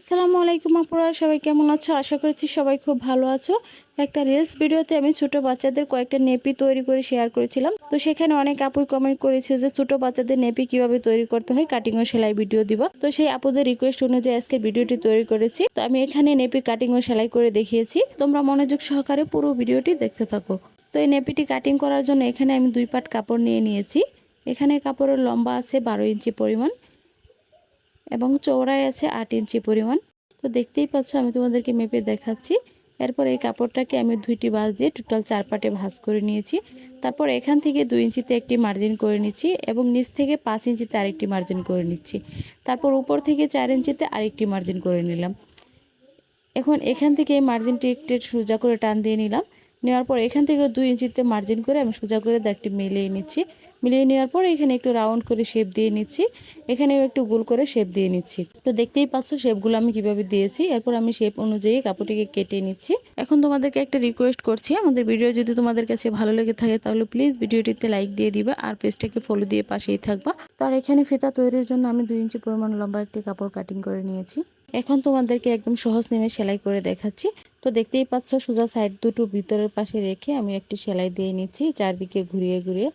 আসসালামু আলাইকুম আপুরা, সবাই কেমন আছো? আশা করছি সবাই খুব ভালো আছো। একটা রিলস ভিডিওতে আমি ছোট বাচ্চাদের কয়েকটা নেপি তৈরি করে শেয়ার করেছিলাম। তো সেখানে অনেক আপুই কমেন্ট করেছে যে, ছোট বাচ্চাদের নেপি কীভাবে তৈরি করতে হয়? কাটিং ও সেলাই ভিডিও দিব। তো সেই আপুদের রিকোয়েস্ট অনুযায়ী আজকে ভিডিওটি তৈরি করেছি। তো আমি এখানে নেপি কাটিং ও সেলাই করে দেখিয়েছি। তোমরা মনোযোগ সহকারে পুরো ভিডিওটি দেখতে থাকো। তো এই নেপিটি কাটিং করার জন্য এখানে আমি দুই পাট কাপড় নিয়ে নিয়েছি। এখানে কাপড়ের লম্বা আছে বারো ইঞ্চি পরিমাণ। এবং চৌড়ায় আছে আট ইঞ্চি পরিমাণ। তো দেখতেই পাচ্ছ, আমি তোমাদেরকে মেপে দেখাচ্ছি। এরপর এই কাপড়টাকে আমি দুইটি ভাঁজ দিয়ে টোটাল চার পাটে ভাঁজ করে নিয়েছি। তারপর এখান থেকে দুই ইঞ্চিতে একটি মার্জিন করে নিচ্ছি এবং নিচ থেকে পাঁচ ইঞ্চিতে আরেকটি মার্জিন করে নিচ্ছি। তারপর উপর থেকে চার ইঞ্চিতে আরেকটি মার্জিন করে নিলাম। এখন এখান থেকে এই মার্জিনটি একটু সোজা করে টান দিয়ে নিলাম। নেওয়ার পর এখান থেকে দুই ইঞ্চিতে মার্জিন করে আমি সোজা করে দাগটি মিলিয়ে নিচ্ছি। মিলিয়ে নেওয়ার পর এখানে একটু রাউন্ড করে শেপ দিয়ে নিচ্ছি। এখানেও একটু গোল করে শেপ দিয়ে নিচ্ছি। তো দেখতেই পাচ্ছ শেপগুলো আমি কীভাবে দিয়েছি। এরপর আমি শেপ অনুযায়ী কাপড়টিকে কেটে নিচ্ছি। এখন তোমাদেরকে একটা রিকোয়েস্ট করছি। আমাদের ভিডিও যদি তোমাদের কাছে ভালো লেগে থাকে তাহলে প্লিজ ভিডিওটিতে লাইক দিয়ে দিবা আর পেজটাকে ফলো দিয়ে পাশেই থাকবা। তার এখানে ফিতা তৈরির জন্য আমি দুই ইঞ্চি পরিমাণ লম্বা একটি কাপড় কাটিং করে নিয়েছি। এখন তোমাদেরকে একদম সহজ নেমে সেলাই করে দেখাচ্ছি। তো দেখতেই পাচ্ছ সোজা সাইড দুটো ভিতরের পাশে রেখে আমি একটি সেলাই দিয়ে নিচ্ছি, চারদিকে ঘুরিয়ে ঘুরিয়ে।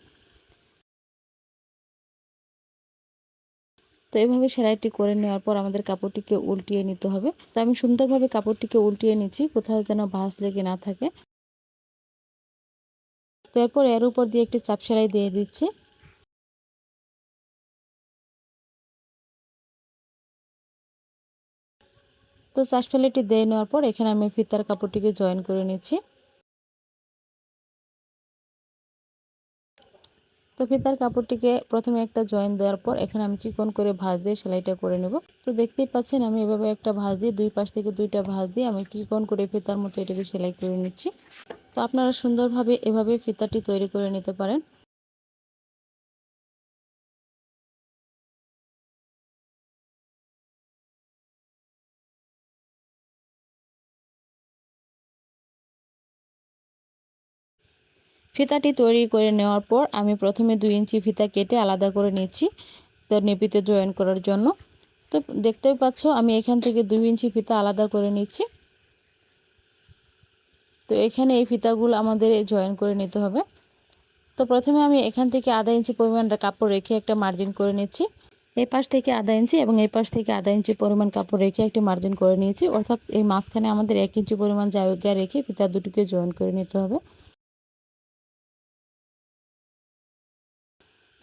তো এভাবে সেলাইটি করে নেওয়ার পর আমাদের কাপড়টিকে উল্টিয়ে নিতে হবে। তো আমি সুন্দরভাবে কাপড়টিকে উল্টিয়ে নিচ্ছি, কোথাও যেন ভাঁজ লেগে না থাকে। তো এরপর এর উপর দিয়ে একটি চাপ সেলাই দিয়ে দিচ্ছি। তো চাপ সেলাইটি দিয়ে নেওয়ার পর এখানে আমি ফিতার কাপড়টিকে জয়েন করে নিচ্ছি। তো ফিতার কাপড়টিকে প্রথমে একটা জয়েন দেওয়ার পর এখানে আমি চিকন করে ভাঁজ দিয়ে সেলাইটা করে নেব। তো দেখতেই পাচ্ছেন আমি এভাবে একটা ভাঁজ দিয়ে দুই পাশ থেকে দুইটা ভাঁজ দিয়ে আমি চিকন করে ফিতার মতো এটাকে সেলাই করে নিচ্ছি। তো আপনারা সুন্দরভাবে এভাবে ফিতাটি তৈরি করে নিতে পারেন। ফিতাটি তৈরি করে নেওয়ার পর আমি প্রথমে দুই ইঞ্চি ফিতা কেটে আলাদা করে নিচ্ছি তো নেপিতে জয়েন করার জন্য। তো দেখতেই পাচ্ছ, আমি এখান থেকে দুই ইঞ্চি ফিতা আলাদা করে নিচ্ছি। তো এখানে এই ফিতাগুলো আমাদের জয়েন করে নিতে হবে। তো প্রথমে আমি এখান থেকে আধা ইঞ্চি পরিমাণ কাপড় রেখে একটা মার্জিন করে নিচ্ছি। এই পাশ থেকে আধা ইঞ্চি এবং এই পাশ থেকে আধা ইঞ্চি পরিমাণ কাপড় রেখে একটি মার্জিন করে নিয়েছি। অর্থাৎ এই মাঝখানে আমাদের এক ইঞ্চি পরিমাণ জায়গা রেখে ফিতা দুটিকে জয়েন করে নিতে হবে।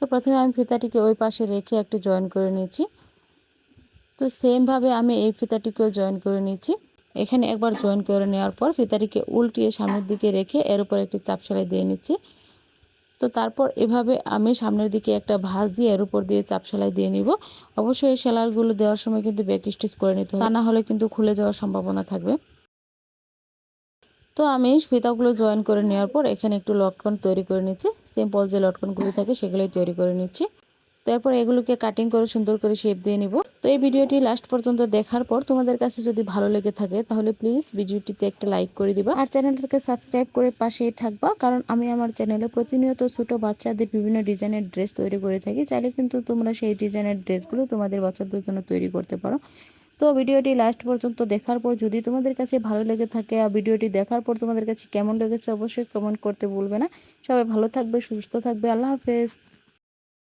তো প্রথমে আমি ফিতাটিকে ওই পাশে রেখে একটি জয়েন করে নিয়েছি। তো সেমভাবে আমি এই ফিতাটিকেও জয়েন করে নিচ্ছি এখানে একবার জয়েন করে নেওয়ার পর ফিতাটিকে উল্টিয়ে সামনের দিকে রেখে এর উপর একটি চাপ সেলাই দিয়ে নিচ্ছি। তো তারপর এভাবে আমি সামনের দিকে একটা ভাঁজ দিয়ে এর উপর দিয়ে চাপ সেলাই দিয়ে নিব। অবশ্যই এই সেলাইগুলো দেওয়ার সময় কিন্তু ব্যাক স্টিচ করে নিতে হবে। তা না হলে কিন্তু খুলে যাওয়ার সম্ভাবনা থাকবে। তো আমি ফিতাগুলো জয়েন করে নেওয়ার পর এখানে একটু লটকন তৈরি করে নিচ্ছি। সিম্পল যে লটকনগুলি থাকে সেগুলোই তৈরি করে নিচ্ছি। তারপর এগুলোকে কাটিং করে সুন্দর করে শেপ দিয়ে নিব। তো এই ভিডিওটি লাস্ট পর্যন্ত দেখার পর তোমাদের কাছে যদি ভালো লেগে থাকে তাহলে প্লিজ ভিডিওটিতে একটা লাইক করে দিবা। আর চ্যানেলটাকে সাবস্ক্রাইব করে পাশেই থাকবা, কারণ আমি আমার চ্যানেলে প্রতিনিয়ত ছোট বাচ্চাদের বিভিন্ন ডিজাইনের ড্রেস তৈরি করে থাকি। চাইলে কিন্তু তোমরা সেই ডিজাইনের ড্রেসগুলো তোমাদের বাচ্চাদের জন্য তৈরি করতে পারো। তো ভিডিওটি লাস্ট পর্যন্ত দেখার পর যদি তোমাদের কাছে ভালো লেগে থাকে আর ভিডিওটি দেখার পর তোমাদের কাছে কেমন লেগেছে অবশ্যই কমেন্ট করতে বলবে না। সবাই ভালো থাকবে, সুস্থ থাকবে। আল্লাহ হাফেজ।